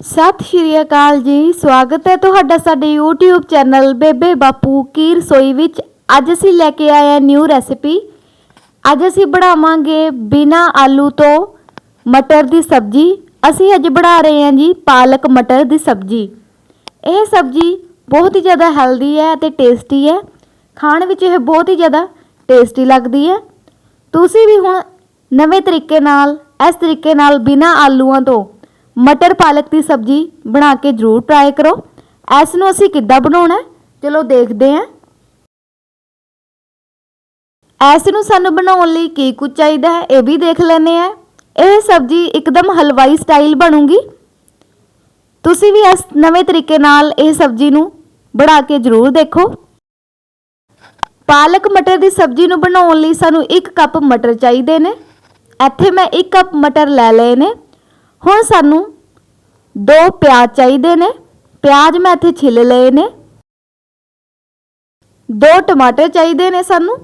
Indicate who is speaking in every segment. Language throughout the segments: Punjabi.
Speaker 1: ਸਤਿ ਸ਼੍ਰੀ ਅਕਾਲ ਜੀ, ਸਵਾਗਤ ਹੈ ਤੁਹਾਡਾ ਸਾਡੇ YouTube ਚੈਨਲ ਬੇਬੇ ਬਾਪੂ ਕੀ ਰਸੋਈ ਵਿੱਚ। ਅੱਜ ਅਸੀਂ ਲੈ ਕੇ ਆਏ ਹਾਂ ਨਿਊ ਰੈਸਿਪੀ ਅੱਜ ਅਸੀਂ ਬਣਾਵਾਂਗੇ ਬਿਨਾ ਆਲੂ ਤੋਂ ਮਟਰ ਦੀ ਸਬਜ਼ੀ। ਅਸੀਂ ਅੱਜ ਬਣਾ ਰਹੇ ਹਾਂ ਜੀ ਪਾਲਕ ਮਟਰ ਦੀ ਸਬਜ਼ੀ। ਇਹ ਸਬਜ਼ੀ ਬਹੁਤ ਹੀ ਜ਼ਿਆਦਾ ਹੈਲਦੀ ਹੈ ਅਤੇ ਟੇਸਟੀ ਹੈ। ਖਾਣ ਵਿੱਚ ਇਹ ਬਹੁਤ ਹੀ ਜ਼ਿਆਦਾ ਟੇਸਟੀ ਲੱਗਦੀ ਹੈ। ਤੁਸੀਂ ਵੀ ਹੁਣ ਨਵੇਂ ਤਰੀਕੇ ਨਾਲ, ਇਸ ਤਰੀਕੇ ਨਾਲ ਬਿਨਾ ਆਲੂਆਂ ਤੋਂ ਮਟਰ ਪਾਲਕ ਦੀ ਸਬਜ਼ੀ ਬਣਾ ਕੇ ਜ਼ਰੂਰ ਟਰਾਈ ਕਰੋ। ਇਸ ਨੂੰ ਅਸੀਂ ਕਿੱਦਾਂ ਬਣਾਉਣਾ ਚਲੋ ਦੇਖਦੇ ਹਾਂ। ਇਸ ਨੂੰ ਸਾਨੂੰ ਬਣਾਉਣ ਲਈ ਕੀ ਕੁਝ ਚਾਹੀਦਾ ਹੈ ਇਹ ਵੀ ਦੇਖ ਲੈਂਦੇ ਆ ਇਹ ਸਬਜ਼ੀ ਇੱਕਦਮ ਹਲਵਾਈ ਸਟਾਈਲ ਬਣੂਗੀ। ਤੁਸੀਂ ਵੀ ਇਸ ਨਵੇਂ ਤਰੀਕੇ ਨਾਲ ਇਹ ਸਬਜ਼ੀ ਨੂੰ ਬਣਾ ਕੇ ਜ਼ਰੂਰ ਦੇਖੋ। ਪਾਲਕ ਮਟਰ ਦੀ ਸਬਜ਼ੀ ਨੂੰ ਬਣਾਉਣ ਲਈ ਸਾਨੂੰ 1 ਕੱਪ ਮਟਰ ਚਾਹੀਦੇ ਨੇ। ਇੱਥੇ ਮੈਂ 1 ਕੱਪ ਮਟਰ ਲੈ ਲਏ ਨੇ। ਹੁਣ ਸਾਨੂੰ ਦੋ ਪਿਆਜ਼ ਚਾਹੀਦੇ ਨੇ। ਪਿਆਜ਼ ਮੈਂ ਇੱਥੇ ਛਿੱਲ ਲਏ ਨੇ। ਦੋ ਟਮਾਟਰ ਚਾਹੀਦੇ ਨੇ ਸਾਨੂੰ।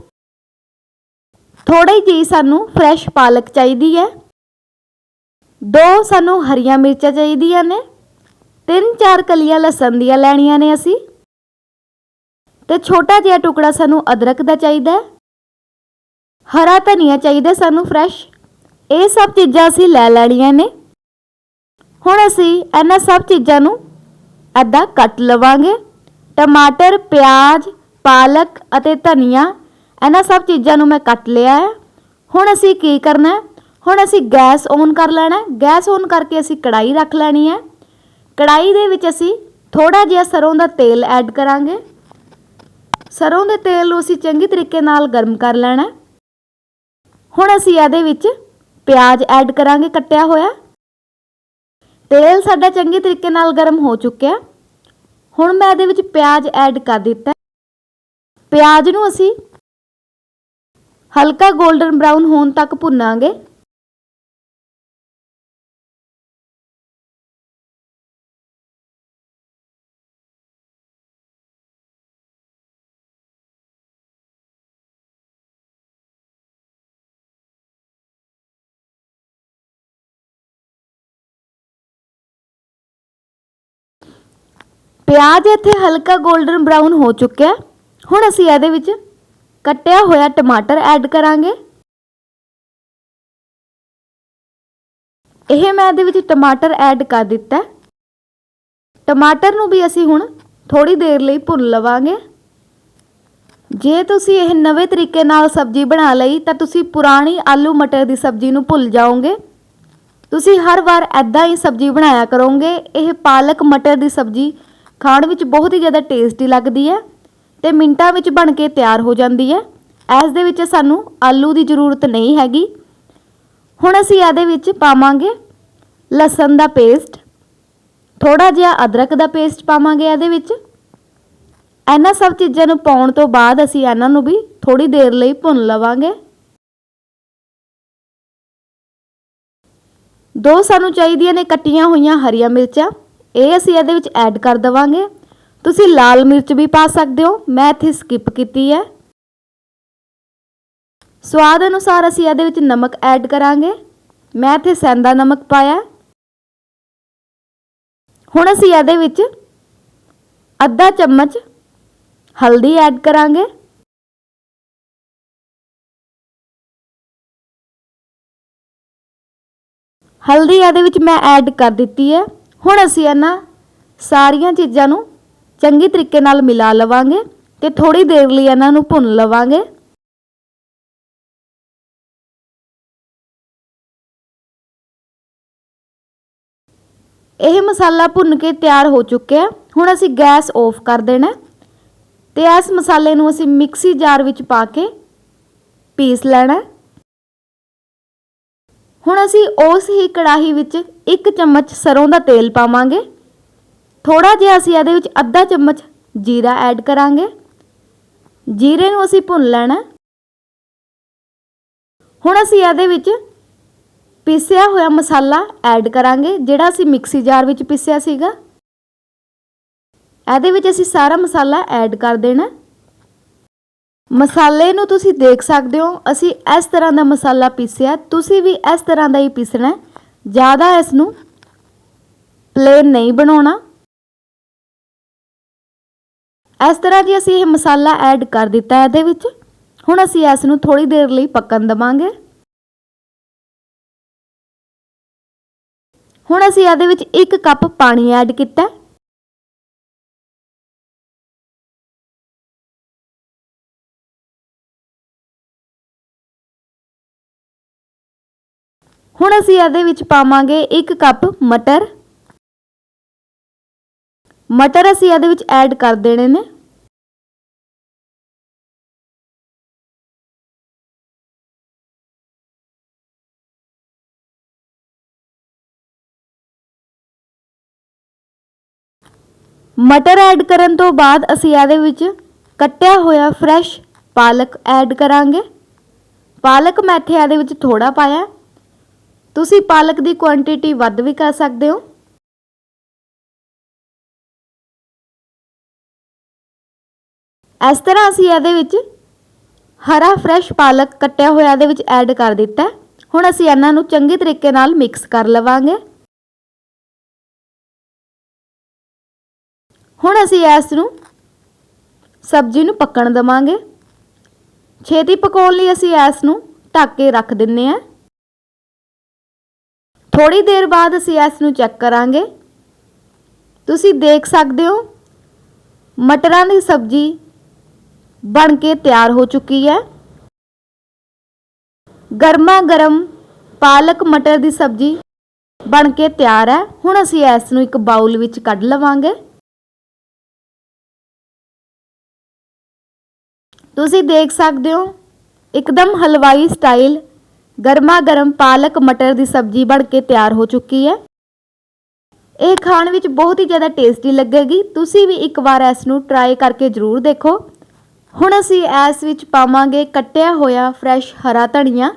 Speaker 1: ਥੋੜੀ ਜਿਹੀ ਸਾਨੂੰ ਫਰੈਸ਼ ਪਾਲਕ ਚਾਹੀਦੀ ਹੈ। ਦੋ ਸਾਨੂੰ ਹਰੀਆਂ ਮਿਰਚਾਂ ਚਾਹੀਦੀਆਂ ਨੇ। ਤਿੰਨ ਚਾਰ ਕਲੀਆਂ ਲਸਣ ਦੀਆਂ ਲੈਣੀਆਂ ਨੇ ਅਸੀਂ। ਤੇ ਛੋਟਾ ਜਿਹਾ ਟੁਕੜਾ ਸਾਨੂੰ ਅਦਰਕ ਦਾ ਚਾਹੀਦਾ ਹੈ। ਹਰਾ ਧਨੀਆ ਚਾਹੀਦਾ ਸਾਨੂੰ ਫਰੈਸ਼। ਇਹ ਸਭ ਚੀਜ਼ਾਂ ਅਸੀਂ ਲੈ ਲੈਣੀਆਂ ਨੇ। ਹੁਣ ਅਸੀਂ ਇਹਨਾਂ ਸਭ ਚੀਜ਼ਾਂ ਨੂੰ ਅੱਧਾ ਕੱਟ ਲਵਾਂਗੇ। ਟਮਾਟਰ, ਪਿਆਜ਼, ਪਾਲਕ ਅਤੇ ਧਨੀਆ, ਇਹਨਾਂ ਸਭ ਚੀਜ਼ਾਂ ਨੂੰ ਮੈਂ ਕੱਟ ਲਿਆ ਹੈ। ਹੁਣ ਅਸੀਂ ਕੀ ਕਰਨਾ ਹੈ? ਹੁਣ ਅਸੀਂ ਗੈਸ ਔਨ ਕਰ ਲੈਣਾ ਗੈਸ ਔਨ ਕਰਕੇ ਅਸੀਂ ਕੜਾਈ ਰੱਖ ਲੈਣੀ ਹੈ। ਕੜਾਈ ਦੇ ਵਿੱਚ ਅਸੀਂ ਥੋੜਾ ਜਿਹਾ ਸਰੋਂ ਦਾ ਤੇਲ ਐਡ ਕਰਾਂਗੇ। ਸਰੋਂ ਦੇ ਤੇਲ ਨੂੰ ਅਸੀਂ ਚੰਗੀ ਤਰੀਕੇ ਨਾਲ ਗਰਮ ਕਰ ਲੈਣਾ ਹੁਣ ਅਸੀਂ ਇਹਦੇ ਵਿੱਚ ਪਿਆਜ਼ ਐਡ ਕਰਾਂਗੇ ਕੱਟਿਆ ਹੋਇਆ। ਤੇਲ ਸਾਡਾ ਚੰਗੇ ਤਰੀਕੇ ਨਾਲ ਗਰਮ ਹੋ ਚੁੱਕਿਆ। ਹੁਣ ਮੈਂ ਇਹਦੇ ਵਿੱਚ ਪਿਆਜ਼ ਐਡ ਕਰ ਦਿੱਤਾ। ਪਿਆਜ਼ ਨੂੰ ਅਸੀਂ ਹਲਕਾ 골ਡਨ ਬ੍ਰਾਊਨ ਹੋਣ ਤੱਕ ਭੁੰਨਾਂਗੇ। ਪਿਆਜ਼ ਇੱਥੇ ਹਲਕਾ 골ਡਨ ਬ੍ਰਾਊਨ ਹੋ ਚੁੱਕਿਆ ਹੁਣ ਅਸੀਂ ਇਹਦੇ ਵਿੱਚ ਕੱਟਿਆ ਹੋਇਆ ਟਮਾਟਰ ਐਡ ਕਰਾਂਗੇ। ਇਹ ਮੈਂ ਇਹਦੇ ਵਿੱਚ ਟਮਾਟਰ ਐਡ ਕਰ ਦਿੱਤਾ ਟਮਾਟਰ ਨੂੰ ਵੀ ਅਸੀਂ ਹੁਣ ਥੋੜੀ ਦੇਰ ਲਈ ਭੁੰਨ ਲਵਾਂਗੇ। ਜੇ ਤੁਸੀਂ ਇਹ ਨਵੇਂ ਤਰੀਕੇ ਨਾਲ ਸਬਜ਼ੀ ਬਣਾ ਲਈ, ਤਾਂ ਤੁਸੀਂ ਪੁਰਾਣੀ ਆਲੂ ਮਟਰ ਦੀ ਸਬਜ਼ੀ ਨੂੰ ਭੁੱਲ ਜਾਓਗੇ। ਤੁਸੀਂ ਹਰ ਵਾਰ ਐਦਾਂ ਹੀ ਸਬਜ਼ੀ ਬਣਾਇਆ ਕਰੋਗੇ। ਇਹ ਪਾਲਕ ਮਟਰ ਦੀ ਸਬਜ਼ੀ ਖਾਣ ਵਿੱਚ ਬਹੁਤ ਹੀ ਜ਼ਿਆਦਾ ਟੇਸਟੀ ਲੱਗਦੀ ਹੈ ਤੇ ਮਿੰਟਾਂ ਵਿੱਚ ਬਣ ਕੇ ਤਿਆਰ ਹੋ ਜਾਂਦੀ ਹੈ। ਇਸ ਦੇ ਵਿੱਚ ਸਾਨੂੰ ਆਲੂ ਦੀ ਜ਼ਰੂਰਤ ਨਹੀਂ ਹੈਗੀ। ਹੁਣ ਅਸੀਂ ਇਹਦੇ ਵਿੱਚ ਪਾਵਾਂਗੇ ਲਸਣ ਦਾ ਪੇਸਟ ਥੋੜਾ ਜਿਹਾ ਅਦਰਕ ਦਾ ਪੇਸਟ ਪਾਵਾਂਗੇ ਇਹਦੇ ਵਿੱਚ। ਇਹਨਾਂ ਸਭ ਚੀਜ਼ਾਂ ਨੂੰ ਪਾਉਣ ਤੋਂ ਬਾਅਦ ਅਸੀਂ ਇਹਨਾਂ ਨੂੰ ਵੀ ਥੋੜੀ ਦੇਰ ਲਈ ਭੁੰਨ ਲਵਾਂਗੇ। ਦੋ ਸਾਨੂੰ ਚਾਹੀਦੀਆਂ ਨੇ ਕੱਟੀਆਂ ਹੋਈਆਂ ਹਰੀਆਂ ਮਿਰਚਾਂ। ਇਹ ਅਸੀਂ ਇਹਦੇ ਵਿੱਚ ਐਡ ਕਰ ਦਵਾਂਗੇ। ਤੁਸੀਂ ਲਾਲ ਮਿਰਚ ਵੀ ਪਾ ਸਕਦੇ ਹੋ। ਮੈਂ ਇੱਥੇ ਸਕਿਪ ਕੀਤੀ ਹੈ। ਸਵਾਦ ਅਨੁਸਾਰ ਅਸੀਂ ਇਹਦੇ ਵਿੱਚ ਨਮਕ ਐਡ ਕਰਾਂਗੇ। ਮੈਂ ਇੱਥੇ ਸੈਂਦਾ ਨਮਕ ਪਾਇਆ। ਹੁਣ ਅਸੀਂ ਇਹਦੇ ਵਿੱਚ ਅੱਧਾ ਚਮਚ ਹਲਦੀ ਐਡ ਕਰਾਂਗੇ। ਹਲਦੀ ਇਹਦੇ ਵਿੱਚ ਮੈਂ ਐਡ ਕਰ ਦਿੱਤੀ ਹੈ। ਹੁਣ ਅਸੀਂ ਇਹਨਾਂ ਸਾਰੀਆਂ ਚੀਜ਼ਾਂ ਨੂੰ ਚੰਗੀ ਤਰੀਕੇ ਨਾਲ ਮਿਲਾ ਲਵਾਂਗੇ ਤੇ ਥੋੜੀ ਦੇਰ ਲਈ ਇਹਨਾਂ ਨੂੰ ਭੁੰਨ ਲਵਾਂਗੇ। ਇਹ ਮਸਾਲਾ ਭੁੰਨ ਕੇ ਤਿਆਰ ਹੋ ਚੁੱਕਿਆ ਹੁਣ ਅਸੀਂ ਗੈਸ ਆਫ ਕਰ ਦੇਣਾ ਤੇ ਇਸ ਮਸਾਲੇ ਨੂੰ ਅਸੀਂ ਮਿਕਸੀ ਜਾਰ ਵਿੱਚ ਪਾ ਕੇ ਪੀਸ ਲੈਣਾ ਹੁਣ ਅਸੀਂ ਉਸ ਹੀ ਕੜਾਹੀ ਵਿੱਚ 1 ਚਮਚ ਸਰੋਂ ਦਾ ਤੇਲ ਪਾਵਾਂਗੇ। ਥੋੜਾ ਜਿਹਾ ਅਸੀਂ ਇਹਦੇ ਵਿੱਚ ਅੱਧਾ ਚਮਚ ਜੀਰਾ ਐਡ ਕਰਾਂਗੇ। ਜੀਰੇ ਨੂੰ ਅਸੀਂ ਭੁੰਨ ਲੈਣਾ। ਹੁਣ ਅਸੀਂ ਇਹਦੇ ਵਿੱਚ ਪੀਸਿਆ ਹੋਇਆ ਮਸਾਲਾ ਐਡ ਕਰਾਂਗੇ, ਜਿਹੜਾ ਅਸੀਂ ਮਿਕਸੀ ਜਾਰ ਵਿੱਚ ਪੀਸਿਆ ਸੀਗਾ। ਇਹਦੇ ਵਿੱਚ ਅਸੀਂ ਸਾਰਾ ਮਸਾਲਾ ਐਡ ਕਰ ਦੇਣਾ। ਮਸਾਲੇ ਨੂੰ ਤੁਸੀਂ ਦੇਖ ਸਕਦੇ ਹੋ। ਅਸੀਂ ਇਸ ਤਰ੍ਹਾਂ ਦਾ ਮਸਾਲਾ ਪੀਸਿਆ। ਤੁਸੀਂ ਵੀ ਇਸ ਤਰ੍ਹਾਂ ਦਾ ਹੀ ਪੀਸਣਾ ਜ਼ਿਆਦਾ ਇਸ ਨੂੰ ਪਲੇਨ ਨਹੀਂ ਬਣਾਉਣਾ। ਇਸ ਤਰ੍ਹਾਂ ਜੀ ਅਸੀਂ ਇਹ ਮਸਾਲਾ ਐਡ ਕਰ ਦਿੱਤਾ ਇਹਦੇ ਵਿੱਚ। ਹੁਣ ਅਸੀਂ ਇਸ ਨੂੰ ਥੋੜੀ ਦੇਰ ਲਈ ਪੱਕਣ ਦਵਾਂਗੇ। ਹੁਣ ਅਸੀਂ ਇਹਦੇ ਵਿੱਚ 1 ਕੱਪ ਪਾਣੀ ਐਡ ਕੀਤਾ ਹੁਣ ਅਸੀਂ ਇਹਦੇ ਵਿੱਚ ਪਾਵਾਂਗੇ 1 ਕੱਪ ਮਟਰ। ਮਟਰ ਅਸੀਂ ਇਹਦੇ ਵਿੱਚ ਐਡ ਕਰ ਦੇਣੇ ਨੇ। ਮਟਰ ਐਡ ਕਰਨ ਤੋਂ ਬਾਅਦ ਅਸੀਂ ਇਹਦੇ ਵਿੱਚ ਕੱਟਿਆ ਹੋਇਆ ਫਰੈਸ਼ ਪਾਲਕ ਐਡ ਕਰਾਂਗੇ। ਪਾਲਕ ਮੈਂ ਇੱਥੇ ਇਹਦੇ ਵਿੱਚ ਥੋੜਾ ਪਾਇਆ। ਤੁਸੀਂ ਪਾਲਕ ਦੀ ਕੁਆਂਟੀਟੀ ਵੱਧ ਵੀ ਕਰ ਸਕਦੇ ਹੋ। ਇਸ ਤਰ੍ਹਾਂ ਅਸੀਂ ਇਹਦੇ ਵਿੱਚ ਹਰਾ ਫਰੈਸ਼ ਪਾਲਕ ਕੱਟਿਆ ਹੋਇਆ ਇਹਦੇ ਵਿੱਚ ਐਡ ਕਰ ਦਿੱਤਾ ਹੁਣ ਅਸੀਂ ਇਹਨਾਂ ਨੂੰ ਚੰਗੇ ਤਰੀਕੇ ਨਾਲ ਮਿਕਸ ਕਰ ਲਵਾਂਗੇ। ਹੁਣ ਅਸੀਂ ਇਸ ਨੂੰ ਸਬਜ਼ੀ ਨੂੰ ਪੱਕਣ ਦਵਾਂਗੇ। ਛੇਤੀ ਪਕਾਉਣ ਲਈ ਅਸੀਂ ਇਸ ਨੂੰ ਢੱਕ ਕੇ ਰੱਖ ਦਿੰਨੇ ਆ ਥੋੜੀ ਦੇਰ ਬਾਅਦ ਅਸੀਂ ਇਸ ਨੂੰ ਚੈੱਕ ਕਰਾਂਗੇ। ਤੁਸੀਂ ਦੇਖ ਸਕਦੇ ਹੋ, ਮਟਰਾਂ ਦੀ ਸਬਜ਼ੀ ਬਣ ਕੇ ਤਿਆਰ ਹੋ ਚੁੱਕੀ ਹੈ। ਗਰਮਾ ਗਰਮ ਪਾਲਕ ਮਟਰ ਦੀ ਸਬਜ਼ੀ ਬਣ ਕੇ ਤਿਆਰ ਹੈ। ਹੁਣ ਅਸੀਂ ਇਸ ਨੂੰ ਇੱਕ ਬਾਉਲ ਵਿੱਚ ਕੱਢ ਲਵਾਂਗੇ। ਤੁਸੀਂ ਦੇਖ ਸਕਦੇ ਹੋ, ਇੱਕਦਮ ਹਲਵਾਈ ਸਟਾਈਲ ਗਰਮਾ ਗਰਮ ਪਾਲਕ ਮਟਰ ਦੀ ਸਬਜ਼ੀ ਬਣ ਕੇ ਤਿਆਰ ਹੋ ਚੁੱਕੀ ਹੈ। ਇਹ ਖਾਣ ਵਿੱਚ ਬਹੁਤ ਹੀ ਜ਼ਿਆਦਾ ਟੇਸਟੀ ਲੱਗੇਗੀ। ਤੁਸੀਂ ਵੀ ਇੱਕ ਵਾਰ ਇਸ ਨੂੰ ਟਰਾਈ ਕਰਕੇ ਜ਼ਰੂਰ ਦੇਖੋ। ਹੁਣ ਅਸੀਂ ਇਸ ਵਿੱਚ ਪਾਵਾਂਗੇ ਕੱਟਿਆ ਹੋਇਆ ਫਰੈਸ਼ ਹਰਾ ਧਨੀਆ।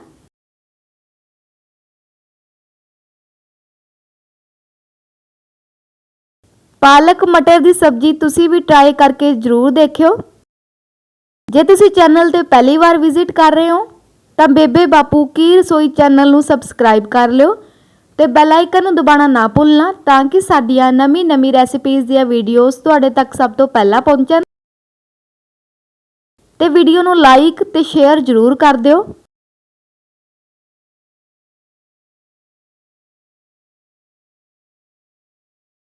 Speaker 1: ਪਾਲਕ ਮਟਰ ਦੀ ਸਬਜ਼ੀ ਤੁਸੀਂ ਵੀ ਟਰਾਈ ਕਰਕੇ ਜ਼ਰੂਰ ਦੇਖਿਓ। ਜੇ ਤੁਸੀਂ ਚੈਨਲ ਤੇ ਪਹਿਲੀ ਵਾਰ ਵਿਜ਼ਿਟ ਕਰ ਰਹੇ ਹੋ ਤਾਂ ਬੇਬੇ ਬਾਪੂ ਕੀ ਰਸੋਈ ਚੈਨਲ ਨੂੰ ਸਬਸਕ੍ਰਾਈਬ ਕਰ ਲਿਓ ਤੇ ਬੈਲ ਆਈਕਨ ਨੂੰ ਦਬਾਉਣਾ ਨਾ ਭੁੱਲਣਾ ਤਾਂ ਕਿ ਸਾਡੀਆਂ ਨਵੀਂ-ਨਵੀਂ ਰੈਸਿਪੀਜ਼ ਦੀਆਂ ਵੀਡੀਓਜ਼ ਤੁਹਾਡੇ ਤੱਕ ਸਭ ਤੋਂ ਪਹਿਲਾਂ ਪਹੁੰਚਣ। ਤੇ ਵੀਡੀਓ ਨੂੰ ਲਾਈਕ ਤੇ ਸ਼ੇਅਰ ਜ਼ਰੂਰ ਕਰ ਦਿਓ।